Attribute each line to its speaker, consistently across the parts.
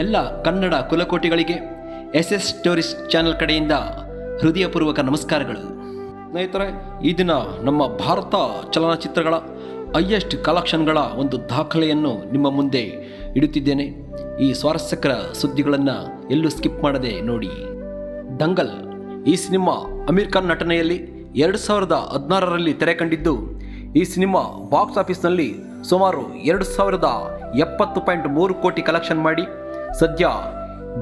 Speaker 1: ಎಲ್ಲ ಕನ್ನಡ ಕುಲಕೋಟಿಗಳಿಗೆ S S stories channel ಕಡೆಯಿಂದ ಹೃದಯಪೂರ್ವಕ ನಮಸ್ಕಾರಗಳು. ಸ್ನೇಹಿತರೆ, ಈ ದಿನ ನಮ್ಮ ಭಾರತ ಚಲನಚಿತ್ರಗಳ ಹೈಯೆಸ್ಟ್ ಕಲೆಕ್ಷನ್ಗಳ ಒಂದು ದಾಖಲೆಯನ್ನು ನಿಮ್ಮ ಮುಂದೆ ಇಡುತ್ತಿದ್ದೇನೆ. ಈ ಸ್ವಾರಸ್ಯಕರ ಸುದ್ದಿಗಳನ್ನು ಎಲ್ಲೂ ಸ್ಕಿಪ್ ಮಾಡದೆ ನೋಡಿ. ದಂಗಲ್ ಈ ಸಿನಿಮಾ ಅಮೀರ್ ಖಾನ್ ನಟನೆಯಲ್ಲಿ ಎರಡು ಸಾವಿರದ ಹದಿನಾರರಲ್ಲಿ ತೆರೆ ಕಂಡಿದ್ದು, ಈ ಸಿನಿಮಾ ಬಾಕ್ಸ್ ಆಫೀಸ್ನಲ್ಲಿ ಸುಮಾರು ಎರಡು ಸಾವಿರದ ಎಪ್ಪತ್ತು ಪಾಯಿಂಟ್ ಮೂರು ಕೋಟಿ ಕಲೆಕ್ಷನ್ ಮಾಡಿ ಸದ್ಯ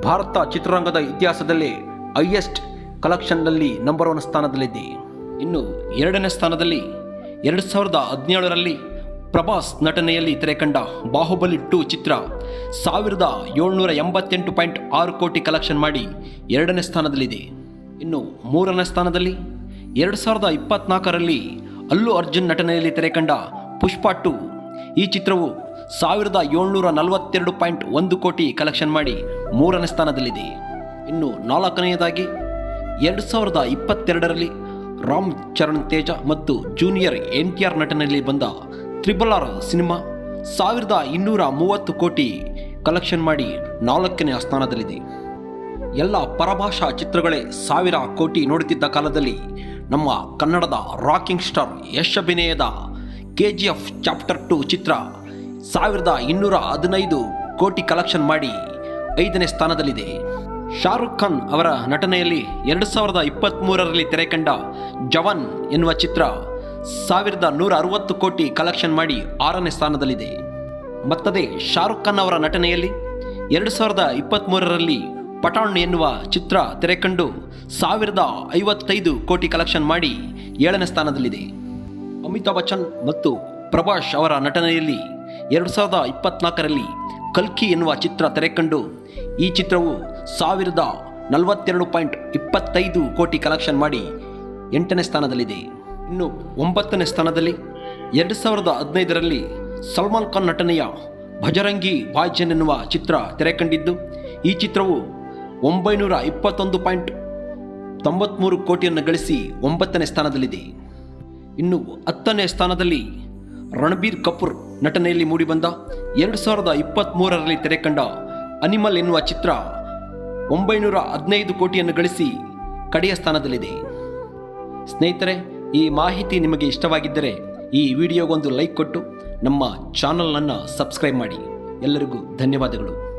Speaker 1: ಭಾರತ ಚಿತ್ರರಂಗದ ಇತಿಹಾಸದಲ್ಲೇ ಹೈಯೆಸ್ಟ್ ಕಲೆಕ್ಷನ್ನಲ್ಲಿ ನಂಬರ್ ಒನ್ ಸ್ಥಾನದಲ್ಲಿದೆ. ಇನ್ನು ಎರಡನೇ ಸ್ಥಾನದಲ್ಲಿ ಎರಡು ಸಾವಿರದ ಹದಿನೇಳರಲ್ಲಿ ಪ್ರಭಾಸ್ ನಟನೆಯಲ್ಲಿ ತೆರೆಕಂಡ ಬಾಹುಬಲಿ ಟು ಚಿತ್ರ ಸಾವಿರದ ಏಳ್ನೂರ ಎಂಬತ್ತೆಂಟು ಪಾಯಿಂಟ್ ಆರು ಕೋಟಿ ಕಲೆಕ್ಷನ್ ಮಾಡಿ ಎರಡನೇ ಸ್ಥಾನದಲ್ಲಿದೆ. ಇನ್ನು ಮೂರನೇ ಸ್ಥಾನದಲ್ಲಿ ಎರಡು ಸಾವಿರದ ಇಪ್ಪತ್ನಾಲ್ಕರಲ್ಲಿ ಅಲ್ಲು ಅರ್ಜುನ್ ನಟನೆಯಲ್ಲಿ ತೆರೆಕಂಡ ಪುಷ್ಪ ಟು ಈ ಚಿತ್ರವು ಸಾವಿರದ ಏಳ್ನೂರ ನಲವತ್ತೆರಡು ಪಾಯಿಂಟ್ ಒಂದು ಕೋಟಿ ಕಲೆಕ್ಷನ್ ಮಾಡಿ ಮೂರನೇ ಸ್ಥಾನದಲ್ಲಿದೆ. ಇನ್ನು ನಾಲ್ಕನೆಯದಾಗಿ ಎರಡು ಸಾವಿರದ ಇಪ್ಪತ್ತೆರಡರಲ್ಲಿ ರಾಮ್ ಚರಣ್ ತೇಜ ಮತ್ತು ಜೂನಿಯರ್ ಎನ್ ಟಿ ಆರ್ ನಟನೆಯಲ್ಲಿ ಬಂದ ತ್ರಿಬಲ್ ಆರ್ ಸಿನಿಮಾ ಸಾವಿರದ ಇನ್ನೂರ ಮೂವತ್ತು ಕೋಟಿ ಕಲೆಕ್ಷನ್ ಮಾಡಿ ನಾಲ್ಕನೇ ಸ್ಥಾನದಲ್ಲಿದೆ. ಎಲ್ಲ ಪರಭಾಷಾ ಚಿತ್ರಗಳೇ ಸಾವಿರ ಕೋಟಿ ನೋಡುತ್ತಿದ್ದ ಕಾಲದಲ್ಲಿ ನಮ್ಮ ಕನ್ನಡದ ರಾಕಿಂಗ್ ಸ್ಟಾರ್ ಯಶ್ ಅಭಿನಯದ K G F chapter two ಚಿತ್ರ ಸಾವಿರದ ಇನ್ನೂರ ಹದಿನೈದು ಕೋಟಿ ಕಲೆಕ್ಷನ್ ಮಾಡಿ ಐದನೇ ಸ್ಥಾನದಲ್ಲಿದೆ. ಶಾರುಖ್ ಖಾನ್ ಅವರ ನಟನೆಯಲ್ಲಿ ಎರಡು ಸಾವಿರದ ಇಪ್ಪತ್ತ್ಮೂರರಲ್ಲಿ ತೆರೆಕಂಡ ಜವಾನ್ ಎನ್ನುವ ಚಿತ್ರ ಸಾವಿರದ ನೂರ ಅರವತ್ತು ಕೋಟಿ ಕಲೆಕ್ಷನ್ ಮಾಡಿ ಆರನೇ ಸ್ಥಾನದಲ್ಲಿದೆ. ಮತ್ತದೇ ಶಾರುಖ್ ಖಾನ್ ಅವರ ನಟನೆಯಲ್ಲಿ ಎರಡು ಸಾವಿರದ ಇಪ್ಪತ್ತ್ಮೂರರಲ್ಲಿ ಪಠಾಣ್ ಎನ್ನುವ ಚಿತ್ರ ತೆರೆಕಂಡು ಸಾವಿರದ ಐವತ್ತೈದು ಕೋಟಿ ಕಲೆಕ್ಷನ್ ಮಾಡಿ ಏಳನೇ ಸ್ಥಾನದಲ್ಲಿದೆ. ಅಮಿತಾಬ್ ಬಚ್ಚನ್ ಮತ್ತು ಪ್ರಭಾಷ್ ಅವರ ನಟನೆಯಲ್ಲಿ ಎರಡು ಸಾವಿರದ ಇಪ್ಪತ್ತ್ನಾಲ್ಕರಲ್ಲಿ ಕಲ್ಕಿ ಎನ್ನುವ ಚಿತ್ರ ತೆರೆಕಂಡು, ಈ ಚಿತ್ರವು ಸಾವಿರದ ನಲವತ್ತೆರಡು ಪಾಯಿಂಟ್ ಇಪ್ಪತ್ತೈದು ಕೋಟಿ ಕಲೆಕ್ಷನ್ ಮಾಡಿ ಎಂಟನೇ ಸ್ಥಾನದಲ್ಲಿದೆ. ಇನ್ನು ಒಂಬತ್ತನೇ ಸ್ಥಾನದಲ್ಲಿ ಎರಡು ಸಾವಿರದ ಹದಿನೈದರಲ್ಲಿ ಸಲ್ಮಾನ್ ಖಾನ್ ನಟನೆಯ ಭಜರಂಗಿ ಭಾಯ್ಜನ್ ಎನ್ನುವ ಚಿತ್ರ ತೆರೆಕಂಡಿದ್ದು, ಈ ಚಿತ್ರವು ಒಂಬೈನೂರ ಇಪ್ಪತ್ತೊಂದು ಪಾಯಿಂಟ್ ತೊಂಬತ್ತ್ಮೂರು ಕೋಟಿಯನ್ನು ಗಳಿಸಿ ಒಂಬತ್ತನೇ ಸ್ಥಾನದಲ್ಲಿದೆ. ಇನ್ನು ಹತ್ತನೇ ಸ್ಥಾನದಲ್ಲಿ ರಣಬೀರ್ ಕಪೂರ್ ನಟನೆಯಲ್ಲಿ ಮೂಡಿಬಂದ ಎರಡು ಸಾವಿರದ ಇಪ್ಪತ್ತ್ಮೂರರಲ್ಲಿ ತೆರೆಕಂಡ ಅನಿಮಲ್ ಎನ್ನುವ ಚಿತ್ರ ಒಂಬೈನೂರ ಹದಿನೈದು ಕೋಟಿಯನ್ನು ಗಳಿಸಿ ಕಡೆಯ ಸ್ಥಾನದಲ್ಲಿದೆ. ಸ್ನೇಹಿತರೆ, ಈ ಮಾಹಿತಿ ನಿಮಗೆ ಇಷ್ಟವಾಗಿದ್ದರೆ ಈ ವಿಡಿಯೋಗೊಂದು ಲೈಕ್ ಕೊಟ್ಟು ನಮ್ಮ ಚಾನಲನ್ನು ಸಬ್ಸ್ಕ್ರೈಬ್ ಮಾಡಿ. ಎಲ್ಲರಿಗೂ ಧನ್ಯವಾದಗಳು.